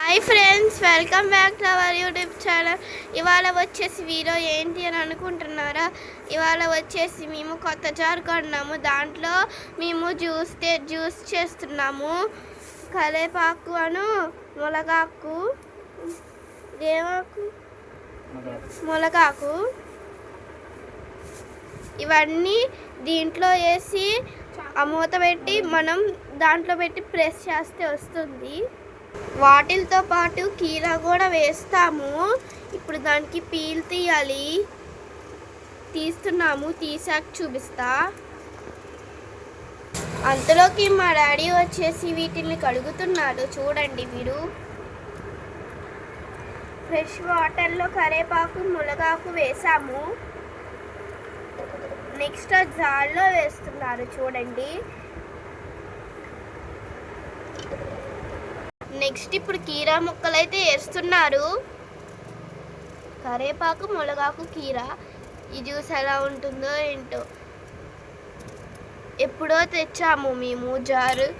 Hi friends welcome back to our YouTube channel ఇవాళ వచ్చేసి video ఏంటి అని అనుకుంటున్నారా? ఇవాళ వచ్చేసి మేము కొత్త జార్ కొన్నాము. దాంట్లో మేము జ్యూస్ జ్యూస్ చేస్తున్నాము. కలేపాకు అను ములగాకు ఏమాకు? ములగాకు. ఇవన్నీ దీంట్లో వేసి ఆ మూత పెట్టి మనం దాంట్లో పెట్టి ప్రెస్ చేస్తే వస్తుంది. వాటిలతో పాటు కీరా కూడా వేస్తాము. ఇప్పుడు దానికి పీల్ తీయాలి. తీస్తున్నాము తీసాక చూపిస్తా. అంతలోకి మా డాడీ వచ్చేసి వీటిని కడుగుతున్నాడు. చూడండి మీరు ఫ్రెష్ వాటర్లో కరేపాకు మునగాకు వేసాము. నెక్స్ట్ జాల్లో జార్లో వేస్తున్నారు చూడండి. నెక్స్ట్ ఇప్పుడు కీరా ముక్కలు అయితే వేస్తున్నారు. కరేపాకు మునగాకు కీరా. ఈ జ్యూస్ ఎలా ఉంటుందో ఏంటో. ఎప్పుడో తెచ్చాము మేము జారు.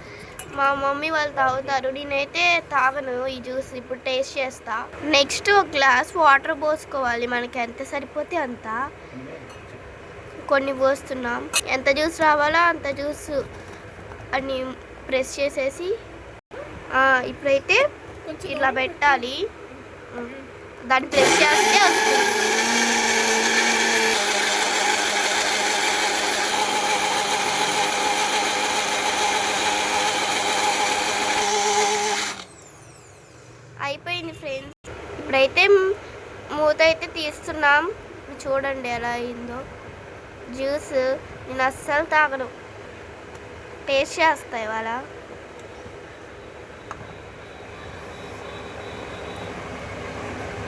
మా మమ్మీ వాళ్ళు తాగుతారు. నేనైతే తాగను ఈ జ్యూస్ ఇప్పుడు టేస్ట్ చేస్తా. నెక్స్ట్ ఒక గ్లాస్ వాటర్ పోసుకోవాలి. మనకి ఎంత సరిపోతే అంత. కొన్ని పోస్తున్నాం. ఎంత జ్యూస్ రావాలో అంత జ్యూస్ అని ప్రెస్ చేసేసి ఇప్పుడైతే ఇట్లా పెట్టాలి. దాన్ని ప్రెస్ చేస్తే వస్తుంది. అయిపోయింది ఫ్రెండ్స్. ఇప్పుడైతే మూత అయితే తీస్తున్నాం. చూడండి ఎలా అయిందో. జ్యూస్ నేను అస్సలు తాగను. టేస్ట్ చేస్తా ఇవాళ.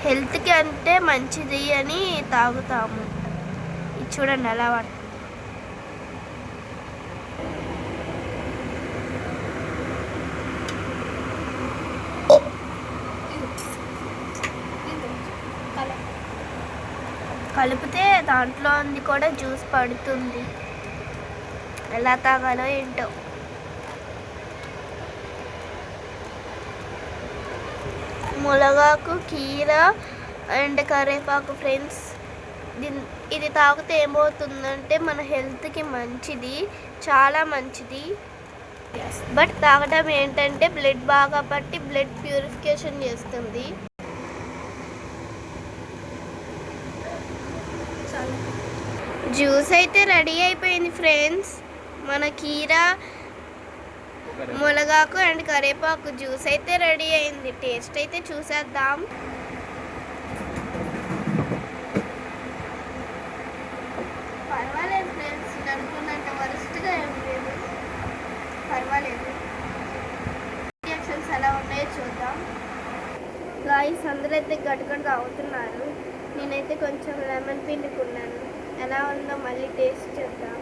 హెల్త్కి అంటే మంచిది అని తాగుతాము. ఇది చూడండి ఎలా పడుతుంది కలిపితే దాంట్లో ఉంది కూడా జ్యూస్ పడుతుంది. ఎలా తాగాలో ఏంటో. మునగాకు కీర అండ్ కరేపాకు ఫ్రెండ్స్. ఇది తాగితే ఏమవుతుందంటే మన హెల్త్కి మంచిది చాలా మంచిది. బట్ తాగడం ఏంటంటే బ్లడ్ బాగా పట్టి బ్లడ్ ప్యూరిఫికేషన్ చేస్తుంది. జ్యూస్ అయితే రెడీ అయిపోయింది ఫ్రెండ్స్. మన కీరా మునగాకు అండ్ కరివేపాకు జ్యూస్ అయితే రెడీ అయింది. టేస్ట్ అయితే చూసేద్దాం. పర్వాలేదు ఫ్రెండ్స్ అనుకున్నంత వరస్ట్గా ఏం లేదు. పర్వాలేదు. రియాక్షన్స్ ఎలా ఉన్నాయో చూద్దాం. గాయస్ అందరూ అయితే గట్టుగట్టు తాగుతున్నారు నేనైతే కొంచెం లెమన్ పిండుకున్నాను ఎలా ఉందో మళ్ళీ టేస్ట్ చేద్దాం.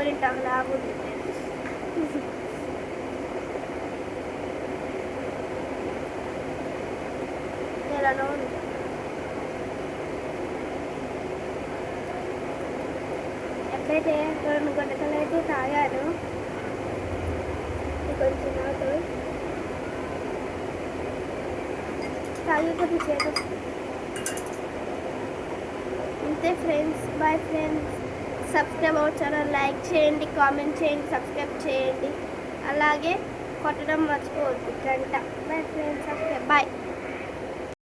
గోరింటాకు లాగుంది ఎలానో ఉంది. ఎక్కడైతే రెండు గంటలు అయితే తాగాను. ఇది కొంచెం నాకు తాగి కొద్ది చేత అంతే ఫ్రెండ్స్ బాయ్ ఫ్రెండ్స్ సబ్స్క్రైబ్ అవుతారో లైక్ చేయండి కామెంట్ చేయండి సబ్స్క్రైబ్ చేయండి. అలాగే కొట్టడం మర్చిపోవద్దు. గంట. Bye friends subscribe. బాయ్